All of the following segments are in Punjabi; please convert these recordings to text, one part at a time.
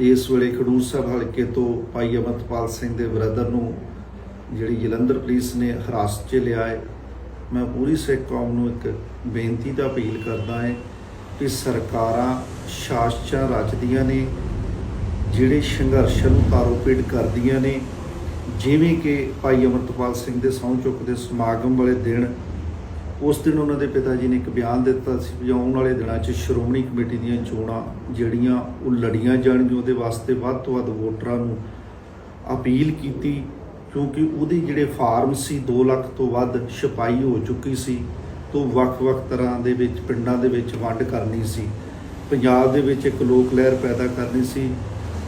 ਇਸ ਵੇਲੇ ਖਡੂਰ ਸਾਹਿਬ ਹਲਕੇ ਤੋਂ ਭਾਈ ਅਮਰਤਪਾਲ ਸਿੰਘ ਦੇ ਬ੍ਰਦਰ ਨੂੰ ਜਿਹੜੀ ਜਲੰਧਰ ਪੁਲਿਸ ਨੇ ਹਿਰਾਸਤ 'ਚ ਲਿਆ ਹੈ, ਮੈਂ ਪੂਰੀ ਸਿੱਖ ਕੌਮ ਨੂੰ ਇੱਕ ਬੇਨਤੀ ਦਾ ਅਪੀਲ ਕਰਦਾ ਹਾਂ ਕਿ ਸਰਕਾਰਾਂ, ਸ਼ਾਸਕਾਂ ਰਚਦੀਆਂ ਨੇ, ਜਿਹੜੇ ਸੰਘਰਸ਼ ਨੂੰ ਕਾਰੋਪੇਟ ਕਰਦੀਆਂ ਨੇ, ਜਿਵੇਂ ਕਿ ਭਾਈ ਅਮਰਤਪਾਲ ਸਿੰਘ ਦੇ ਸਹੁੰ ਚੁੱਕ ਦੇ ਸਮਾਗਮ ਵਾਲੇ ਦਿਨ ਉਸ ਦਿਨ ਉਹਨਾਂ ਦੇ ਪਿਤਾ ਜੀ ਨੇ ਇੱਕ ਬਿਆਨ ਦਿੱਤਾ ਸੀ ਵੀ ਆਉਣ ਵਾਲੇ ਦਿਨਾਂ 'ਚ ਸ਼੍ਰੋਮਣੀ ਕਮੇਟੀ ਦੀਆਂ ਚੋਣਾਂ ਜਿਹੜੀਆਂ ਉਹ ਲੜੀਆਂ ਜਾਣਗੀਆਂ, ਉਹਦੇ ਵਾਸਤੇ ਵੱਧ ਤੋਂ ਵੱਧ ਵੋਟਰਾਂ ਨੂੰ ਅਪੀਲ ਕੀਤੀ ਕਿਉਂਕਿ ਉਹਦੇ ਜਿਹੜੇ ਫਾਰਮ ਸੀ 2 ਲੱਖ ਤੋਂ ਵੱਧ ਛਪਾਈ ਹੋ ਚੁੱਕੀ ਸੀ, ਤੋਂ ਵੱਖ-ਵੱਖ ਤਰ੍ਹਾਂ ਦੇ ਵਿੱਚ, ਪਿੰਡਾਂ ਦੇ ਵਿੱਚ ਵੰਡ ਕਰਨੀ ਸੀ। ਪੰਜਾਬ ਦੇ ਵਿੱਚ ਇੱਕ ਲੋਕ ਲਹਿਰ ਪੈਦਾ ਕਰਨੀ ਸੀ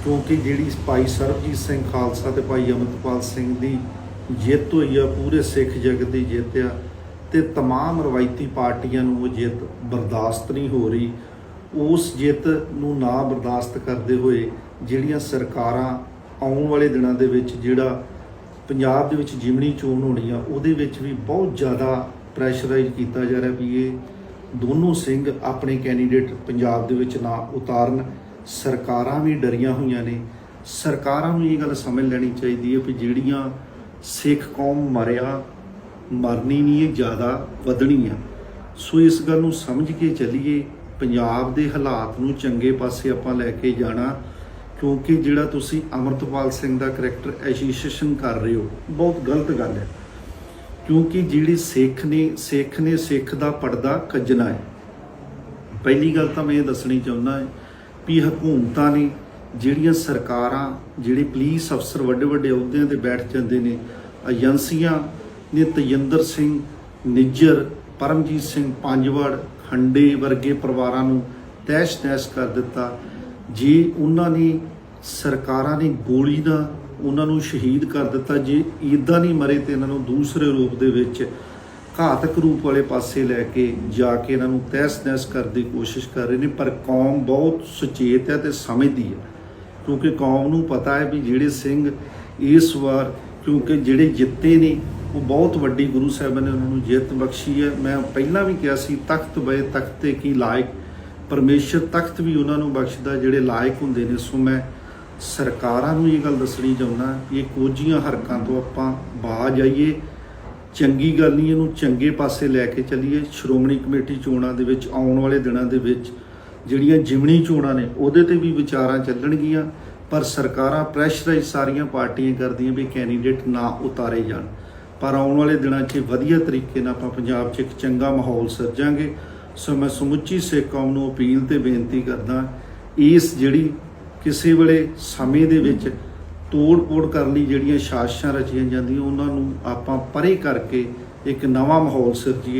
ਕਿਉਂਕਿ ਜਿਹੜੀ ਭਾਈ ਸਰਬਜੀਤ ਸਿੰਘ ਖਾਲਸਾ ਤੇ ਭਾਈ ਅਮਰਤਪਾਲ ਸਿੰਘ ਦੀ ਜਿੱਤ ਹੋਈ ਆ, ਪੂਰੇ ਸਿੱਖ ਜਗਤ ਦੀ ਜਿੱਤ ਆ ਤੇ तमाम ਰਵਾਇਤੀ ਪਾਰਟੀਆਂ ਨੂੰ ਉਹ ਜਿੱਤ ਬਰਦਾਸ਼ਤ ਨਹੀਂ ਹੋ ਰਹੀ ਉਸ ਜਿੱਤ ਨੂੰ ਨਾ ਬਰਦਾਸ਼ਤ ਕਰਦੇ ਹੋਏ ਜਿਹੜੀਆਂ ਸਰਕਾਰਾਂ ਆਉਣ ਵਾਲੇ ਦਿਨਾਂ ਦੇ ਵਿੱਚ ਜਿਹੜਾ ਪੰਜਾਬ ਦੇ ਵਿੱਚ ਜਿਮਣੀ ਚੋਣ ਹੋਣੀ ਆ ਉਹਦੇ ਵਿੱਚ ਵੀ ਬਹੁਤ ਜ਼ਿਆਦਾ ਪ੍ਰੈਸ਼ਰਾਈਜ਼ ਕੀਤਾ ਜਾ ਰਿਹਾ ਵੀ ਇਹ ਦੋਨੋਂ ਸਿੰਘ ਆਪਣੇ ਕੈਂਡੀਡੇਟ ਪੰਜਾਬ ਦੇ ਵਿੱਚ ਨਾ ਉਤਾਰਨ ਸਰਕਾਰਾਂ ਵੀ ਡਰੀਆਂ ਹੋਈਆਂ ਨੇ ਸਰਕਾਰਾਂ ਨੂੰ ਇਹ ਗੱਲ ਸਮਝ ਲੈਣੀ ਚਾਹੀਦੀ ਹੈ ਵੀ ਜਿਹੜੀਆਂ ਸਿੱਖ ਕੌਮ ਮਰਿਆ ਮਰਨੀ ਨਹੀਂ ਹੈ, ਜ਼ਿਆਦਾ ਵਧਣੀ ਆ। ਸੋ ਇਸ ਗੱਲ ਨੂੰ ਸਮਝ ਕੇ ਚੱਲੀਏ। ਪੰਜਾਬ ਦੇ ਹਾਲਾਤ ਨੂੰ ਚੰਗੇ ਪਾਸੇ ਆਪਾਂ ਲੈ ਕੇ ਜਾਣਾ, ਕਿਉਂਕਿ ਜਿਹੜਾ ਤੁਸੀਂ ਅਮਰਤਪਾਲ ਸਿੰਘ ਦਾ ਕਰੈਕਟਰ ਐਸੋਸੀਏਸ਼ਨ ਕਰ ਰਹੇ ਹੋ, ਬਹੁਤ ਗਲਤ ਗੱਲ ਹੈ। ਕਿਉਂਕਿ ਜਿਹੜੀ ਸਿੱਖ ਨੇ ਸਿੱਖ ਨੇ ਸਿੱਖ ਦਾ ਪਰਦਾ ਕੱਜਣਾ ਹੈ। ਪਹਿਲੀ ਗੱਲ ਤਾਂ ਮੈਂ ਇਹ ਦੱਸਣੀ ਚਾਹੁੰਦਾ ਹਾਂ ਵੀ ਹਕੂਮਤਾਂ ਨੇ ਜਿਹੜੀਆਂ ਸਰਕਾਰਾਂ, ਜਿਹੜੇ ਪੁਲਿਸ ਅਫਸਰ ਵੱਡੇ ਵੱਡੇ ਅਹੁਦਿਆਂ ਤੇ ਬੈਠ ਜਾਂਦੇ ਨੇ ਏਜੰਸੀਆਂ ਨੇ ਤਜਿੰਦਰ ਸਿੰਘ, ਨਿੱਜਰ, ਪਰਮਜੀਤ ਸਿੰਘ ਪੰਜਵੜ, ਖੰਡੇ ਵਰਗੇ ਪਰਿਵਾਰਾਂ ਨੂੰ ਤਹਿਸ਼-ਨਹਿਸ਼ ਕਰ ਦਿੱਤਾ। ਜੇ ਉਹਨਾਂ ਨੇ, ਸਰਕਾਰਾਂ ਨੇ ਗੋਲੀ ਦਾ ਉਹਨਾਂ ਨੂੰ ਸ਼ਹੀਦ ਕਰ ਦਿੱਤਾ, ਜੇ ਇਦਾਂ ਨਹੀਂ ਮਰੇ ਤੇ ਇਹਨਾਂ ਨੂੰ ਦੂਸਰੇ ਰੂਪ ਦੇ ਵਿੱਚ ਘਾਤਕ ਰੂਪ ਵਾਲੇ ਪਾਸੇ ਲੈ ਕੇ ਜਾ ਕੇ ਇਹਨਾਂ ਨੂੰ ਤਹਿਸ-ਨਹਿਸ ਕਰਨ ਦੀ ਕੋਸ਼ਿਸ਼ ਕਰ ਰਹੇ ਨੇ, ਪਰ ਕੌਮ ਬਹੁਤ ਸੁਚੇਤ ਹੈ ਤੇ ਸਮਝਦੀ ਹੈ। ਕਿਉਂਕਿ ਕੌਮ ਨੂੰ ਪਤਾ ਹੈ ਵੀ ਜਿਹੜੇ ਸਿੰਘ ਇਸ ਵਾਰ, ਕਿਉਂਕਿ ਜਿਹੜੇ ਜਿੱਤੇ ਨੇ ਉਹ ਬਹੁਤ ਵੱਡੀ ਗੁਰੂ ਸਾਹਿਬਾਨ ਨੇ ਉਹਨਾਂ ਨੂੰ ਜਿੱਤ ਬਖਸ਼ੀ ਹੈ। ਮੈਂ ਪਹਿਲਾਂ ਵੀ ਕਿਹਾ ਸੀ, ਤਖਤ ਬਏ ਤਖਤੇ ਕੀ ਲਾਇਕ? ਪਰਮੇਸ਼ਰ ਤਖਤ ਵੀ ਉਹਨਾਂ ਨੂੰ ਬਖਸ਼ਦਾ, ਜਿਹੜੇ ਲਾਇਕ ਹੁੰਦੇ ਨੇ। ਸੋ ਮੈਂ ਸਰਕਾਰਾਂ ਨੂੰ ਇਹ ਗੱਲ ਦੱਸਣੀ ਚਾਹੁੰਦਾ ਇਹ ਕੋਝੀਆਂ ਹਰਕਾਂ ਤੋਂ ਆਪਾਂ ਬਾਜ ਆਈਏ ਚੰਗੀ ਗੱਲ ਨਹੀਂ, ਇਹਨੂੰ ਚੰਗੇ ਪਾਸੇ ਲੈ ਕੇ ਚੱਲੀਏ। ਸ਼੍ਰੋਮਣੀ ਕਮੇਟੀ ਚੋਣਾਂ ਦੇ ਵਿੱਚ, ਆਉਣ ਵਾਲੇ ਦਿਨਾਂ ਦੇ ਵਿੱਚ ਜਿਹੜੀਆਂ ਜਿਮਣੀ ਚੋਣਾਂ ਨੇ, ਉਹਦੇ ਤੇ ਵੀ ਵਿਚਾਰਾਂ ਚੱਲਣਗੀਆਂ। ਪਰ ਸਰਕਾਰਾਂ ਪ੍ਰੈਸ਼ਰਾਈਜ਼ ਸਾਰੀਆਂ ਪਾਰਟੀਆਂ ਕਰਦੀਆਂ ਵੀ ਕੈਂਡੀਡੇਟ ਨਾ ਉਤਾਰੇ ਜਾਣ। ਪਰ ਆਉਣ ਵਾਲੇ ਦਿਨਾਂ 'ਚ ਵਧੀਆ ਤਰੀਕੇ ਨਾਲ ਆਪਾਂ ਪੰਜਾਬ 'ਚ ਇੱਕ ਚੰਗਾ ਮਾਹੌਲ ਸਿਰਜਾਂਗੇ। ਸੋ ਮੈਂ ਸਮੁੱਚੀ ਸਿੱਖ ਕੌਮ ਨੂੰ ਅਪੀਲ ਤੇ ਬੇਨਤੀ ਕਰਦਾ ਇਸ ਜਿਹੜੀ ਕਿਸੇ ਵੇਲੇ ਸਮੇਂ ਦੇ ਵਿੱਚ ਤੋੜ-ਪੋੜ ਕਰਨ ਲਈ ਜਿਹੜੀਆਂ ਸਾਜ਼ਿਸ਼ਾਂ ਰਚੀਆਂ ਜਾਂਦੀਆਂ, ਉਹਨਾਂ ਨੂੰ ਆਪਾਂ ਪਰੇ ਕਰਕੇ ਇੱਕ ਨਵਾਂ ਮਾਹੌਲ ਸਿਰਜੀਏ।